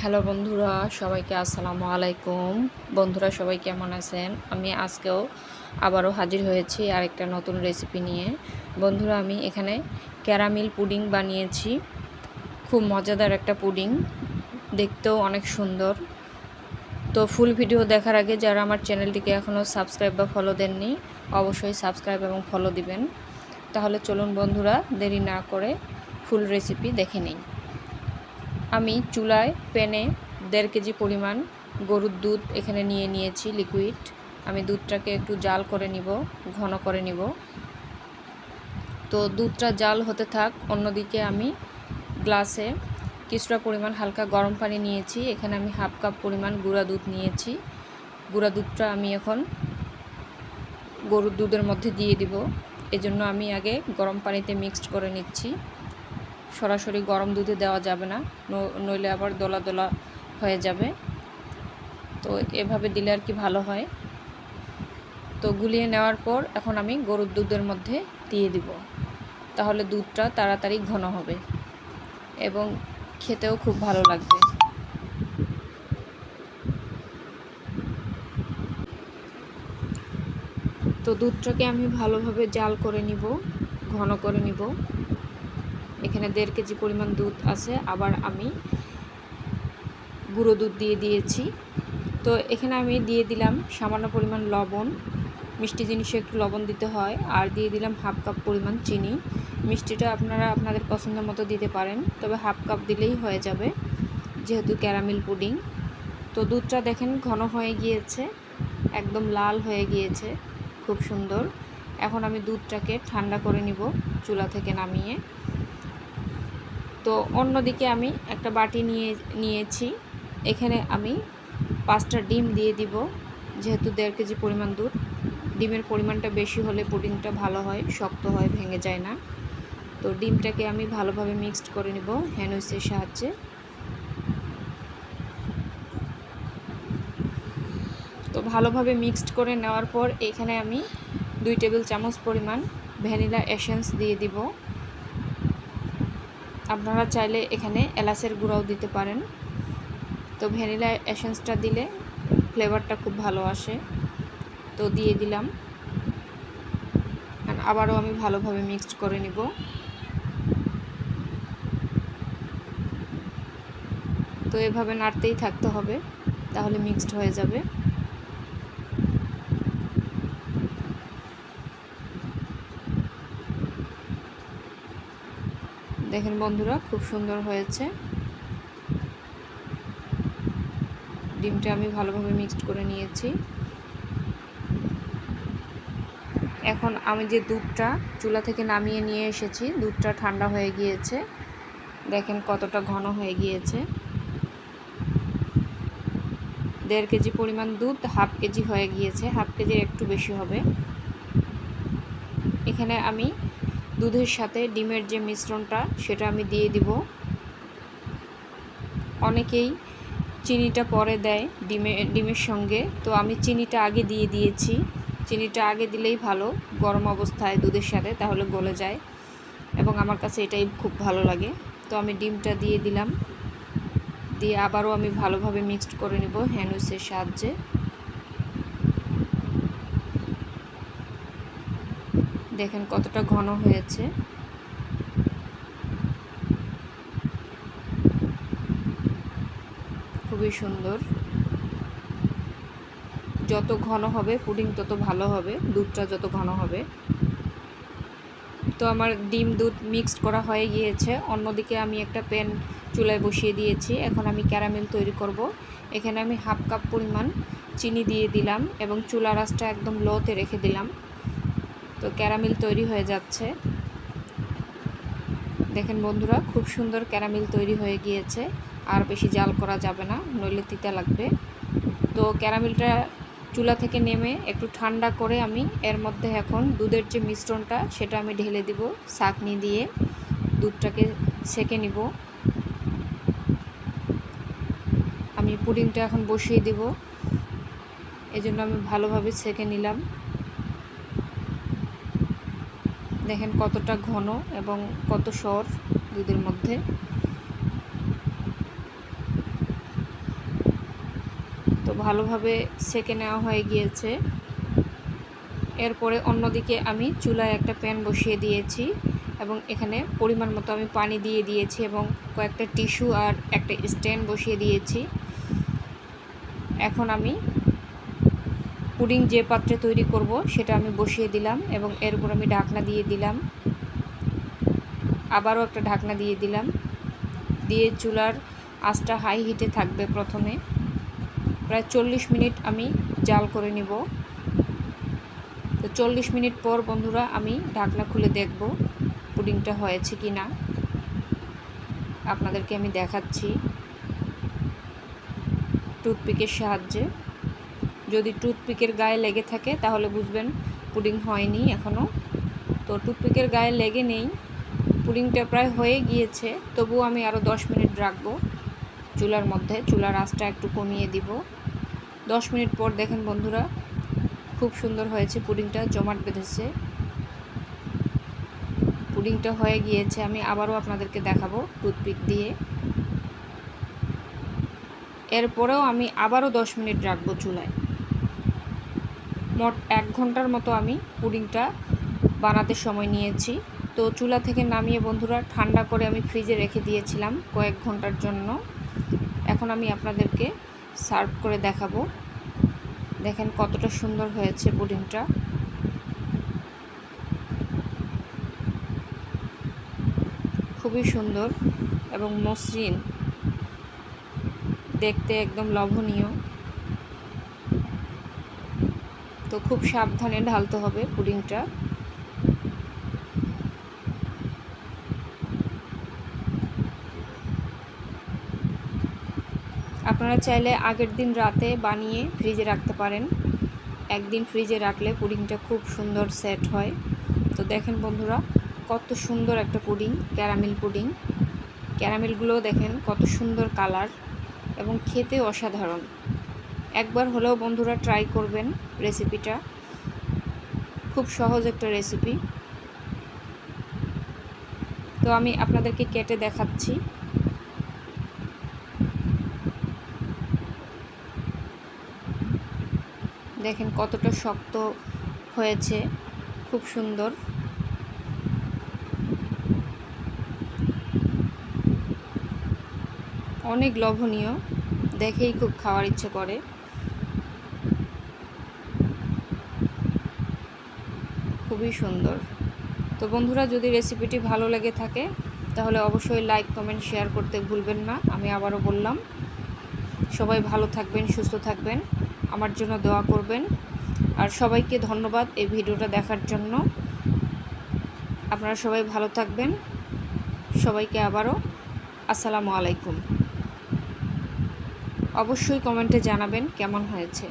Hello বন্ধুরা, সবাইকে আসসালামু আলাইকুম। বন্ধুরা, সবাই কেমন আছেন? আমি আজকেও আবারও হাজির হয়েছি আরেকটা নতুন রেসিপি নিয়ে। বন্ধুরা, আমি এখানে ক্যারামিল পুডিং বানিয়েছি। খুব মজাদার একটা পুডিং দেখতেও অনেক সুন্দর। তো ফুল ভিডিও দেখার আগে যারা আমার চ্যানেলটিকে এখনও সাবস্ক্রাইব বা ফলো দেননি, অবশ্যই সাবস্ক্রাইব এবং ফলো দিবেন। তাহলে চলুন বন্ধুরা, দেরি না করে ফুল রেসিপি দেখে নিই। আমি চুলায় প্যানে দেড় কেজি পরিমাণ গরুর দুধ এখানে নিয়ে নিয়েছি লিকুইড আমি দুধটাকে একটু জাল করে নিব, ঘন করে নিব। তো দুধটা জাল হতে থাক, অন্যদিকে আমি গ্লাসে কিছুটা পরিমাণ হালকা গরম পানি নিয়েছি। এখানে আমি হাফ কাপ পরিমাণ গুঁড়া দুধ নিয়েছি। গুঁড়া দুধটা আমি এখন গরুর দুধের মধ্যে দিয়ে দিব। এজন্য আমি আগে গরম পানিতে মিক্সড করে নিচ্ছি। সরাসরি গরম দুধে দেওয়া যাবে না নইলে আবার দোলা দোলা হয়ে যাবে। তো এভাবে দিলে আর কি ভালো হয়। তো গুলিয়ে নেওয়ার পর এখন আমি গরুর দুধের মধ্যে দিয়ে দিব। তাহলে দুধটা তাড়াতাড়ি ঘন হবে এবং খেতেও খুব ভালো লাগবে। তো দুধটাকে আমি ভালোভাবে জাল করে নিব, ঘন করে নিব। এখানে দেড় কেজি পরিমাণ দুধ আছে, আবার আমি গুঁড়ো দুধ দিয়ে দিয়েছি। তো এখানে আমি দিয়ে দিলাম সামান্য পরিমাণ লবণ, মিষ্টি জিনিসে একটু লবণ দিতে হয়, আর দিয়ে দিলাম হাফ কাপ পরিমাণ চিনি। মিষ্টিটা আপনারা আপনাদের পছন্দ মতো দিতে পারেন, তবে হাফ কাপ দিলেই হয়ে যাবে, যেহেতু ক্যারামেল পুডিং। তো দুধটা দেখেন ঘন হয়ে গিয়েছে, একদম লাল হয়ে গিয়েছে, খুব সুন্দর। এখন আমি দুধটাকে ঠান্ডা করে নিব চুলা থেকে নামিয়ে। তো অন্যদিকে আমি একটা বাটি নিয়ে, নিয়েছি। এখানে আমি পাঁচটা ডিম দিয়ে দিব, যেহেতু দেড় কেজি পরিমাণ দুধ। ডিমের পরিমাণটা বেশি হলে পুডিংটা ভালো হয়, শক্ত হয়, ভেঙে যায় না। তো ডিমটাকে আমি ভালোভাবে মিক্সড করে নিব হ্যানুইসের সাহায্যে। তো ভালোভাবে মিক্সড করে নেওয়ার পর এখানে আমি দুই টেবিল চামচ পরিমাণ ভ্যানিলা এসেন্স দিয়ে দিব। আপনারা চাইলে এখানে এলাচের গুঁড়াও দিতে পারেন। তো ভ্যানিলা এসেন্সটা দিলে ফ্লেভারটা খুব ভালো আসে। তো দিয়ে দিলাম। আবারও আমি ভালোভাবে মিক্সড করে নিব। তো এভাবে নাড়তেই থাকতে হবে, তাহলে মিক্সড হয়ে যাবে। দেখেন বন্ধুরা, খুব সুন্দর হয়েছে। ডিমটা আমি ভালোভাবে মিক্সড করে নিয়েছি। এখন আমি যে দুধটা চুলা থেকে নামিয়ে নিয়ে এসেছি, দুধটা ঠান্ডা হয়ে গিয়েছে। দেখেন কতটা ঘন হয়ে গিয়েছে। দেড় কেজি পরিমাণ দুধ, হাফ কেজি হয়ে গিয়েছে। হাফ কেজির একটু বেশি হবে। এখানে আমি দুধের সাথে ডিমের যে মিশ্রণটা, সেটা আমি দিয়ে দিব। অনেকেই চিনিটা পরে দেয় ডিমে, ডিমের সঙ্গে। তো আমি চিনিটা আগে দিয়ে দিয়েছি। চিনিটা আগে দিলেই ভালো, গরম অবস্থায় দুধের সাথে, তাহলে গলে যায়। এবং আমার কাছে এটাই খুব ভালো লাগে। তো আমি ডিমটা দিয়ে দিলাম। দিয়ে আবারও আমি ভালোভাবে মিক্সড করে নেব হ্যান্ডউইচের সাহায্যে। দেখেন কতটা ঘন হয়েছে। খুবই সুন্দর। যত ঘন হবে, পুডিং তত ভালো হবে, দুধটা যত ঘন হবে। তো আমার ডিম দুধ মিক্সড করা হয়ে গিয়েছে। অন্যদিকে আমি একটা প্যান চুলায় বসিয়ে দিয়েছি। এখন আমি ক্যারামেল তৈরি করব। এখানে আমি হাফ কাপ পরিমাণ চিনি দিয়ে দিলাম এবং চুলা রাসটা একদম লোতে রেখে দিলাম। তো ক্যারামেল তৈরি হয়ে যাচ্ছে। দেখেন বন্ধুরা, খুব সুন্দর ক্যারামেল তৈরি হয়ে গিয়েছে। আর বেশি জাল করা যাবে না, নইলে তিতা লাগবে। তো ক্যারামেলটা চুলা থেকে নেমে একটু ঠান্ডা করে আমি এর মধ্যে এখন দুধের যে মিশ্রণটা, সেটা আমি ঢেলে দিব চাকনি দিয়ে। দুধটাকে সেকে নিব। আমি পুডিংটা এখন বসিয়ে দিব। এজন্য আমি ভালোভাবে সেকে নিলাম। দেখেন কতটা ঘন এবং কত সর দুধের মধ্যে। তো ভালোভাবে সেকে নেওয়া হয়ে গিয়েছে। এরপরে অন্যদিকে আমি চুলায় একটা প্যান বসিয়ে দিয়েছি এবং এখানে পরিমাণ মতো আমি পানি দিয়ে দিয়েছি এবং কয়েকটা টিস্যু আর একটা স্ট্যান্ড বসিয়ে দিয়েছি। এখন আমি পুডিং যে পাত্রে তৈরি করব, সেটা আমি বসিয়ে দিলাম এবং এর উপর আমি ঢাকনা দিয়ে দিলাম। আবারও একটা ঢাকনা দিয়ে দিলাম। দিয়ে চুলার আঁচটা হাই হিটে থাকবে প্রথমে। প্রায় চল্লিশ মিনিট আমি জাল করে নিব। তো চল্লিশ মিনিট পর বন্ধুরা আমি ঢাকনা খুলে দেখব পুডিংটা হয়েছে কি না আপনাদেরকে আমি দেখাচ্ছি। টুথপিকের সাহায্যে। যদি টুথপিকের গায়ে লেগে থাকে, তাহলে বুঝবেন পুডিং হয়নি এখনও তো টুথপিকের গায়ে লেগে নেই, পুডিংটা প্রায় হয়ে গিয়েছে, তবুও আমি আরও দশ মিনিট রাখব। চুলার মধ্যে, চুলার আঁচটা একটু কমিয়ে দিব। দশ মিনিট পর দেখেন বন্ধুরা, খুব সুন্দর হয়েছে পুডিংটা, জমাট বেঁধেছে। পুডিংটা হয়ে গিয়েছে, আমি আবারও আপনাদেরকে দেখাবো টুথপিক দিয়ে। এরপরেও আমি আবারও দশ মিনিট রাখব চুলায়। মোট এক ঘণ্টার মতো আমি পুডিংটা বানাতে সময় নিয়েছি। তো চুলা থেকে নামিয়ে বন্ধুরা ঠান্ডা করে আমি ফ্রিজে রেখে দিয়েছিলাম কয়েক ঘণ্টার জন্য। এখন আমি আপনাদেরকে সার্ভ করে দেখাবো। দেখেন কতটা সুন্দর হয়েছে পুডিংটা। খুবই সুন্দর এবং মসৃণ। দেখতে একদম লভনীয়। তো খুব সাবধানে ঢালতে হবে পুডিংটা। আপনারা চাইলে আগের দিন রাতে বানিয়ে ফ্রিজে রাখতে পারেন। একদিন ফ্রিজে রাখলে পুডিংটা খুব সুন্দর সেট হয়। তো দেখেন বন্ধুরা, কত সুন্দর একটা পুডিং, ক্যারামেল পুডিং। ক্যারামেলগুলোও দেখেন কত সুন্দর কালার এবং খেতে অসাধারণ। একবার হলেও বন্ধুরা ট্রাই করবেন রেসিপিটা খুব সহজ একটা রেসিপি তো আমি আপনাদেরকে কেটে দেখাচ্ছি। দেখেন কতটা শক্ত হয়েছে, খুব সুন্দর। অনেক লোভনীয়, দেখেই খুব খাওয়ার ইচ্ছে করে। খুবই সুন্দর। তো বন্ধুরা, যদি রেসিপিটি ভালো লেগে থাকে, তাহলে অবশ্যই লাইক কমেন্ট শেয়ার করতে ভুলবেন না। আমি আবারও বললাম, সবাই ভালো থাকবেন, সুস্থ থাকবেন, আমার জন্য দোয়া করবেন। আর সবাইকে ধন্যবাদ এই ভিডিওটা দেখার জন্য। আপনারা সবাই ভালো থাকবেন। সবাইকে আবারও আসসালামু আলাইকুম। অবশ্যই কমেন্টে জানাবেন কেমন হয়েছে।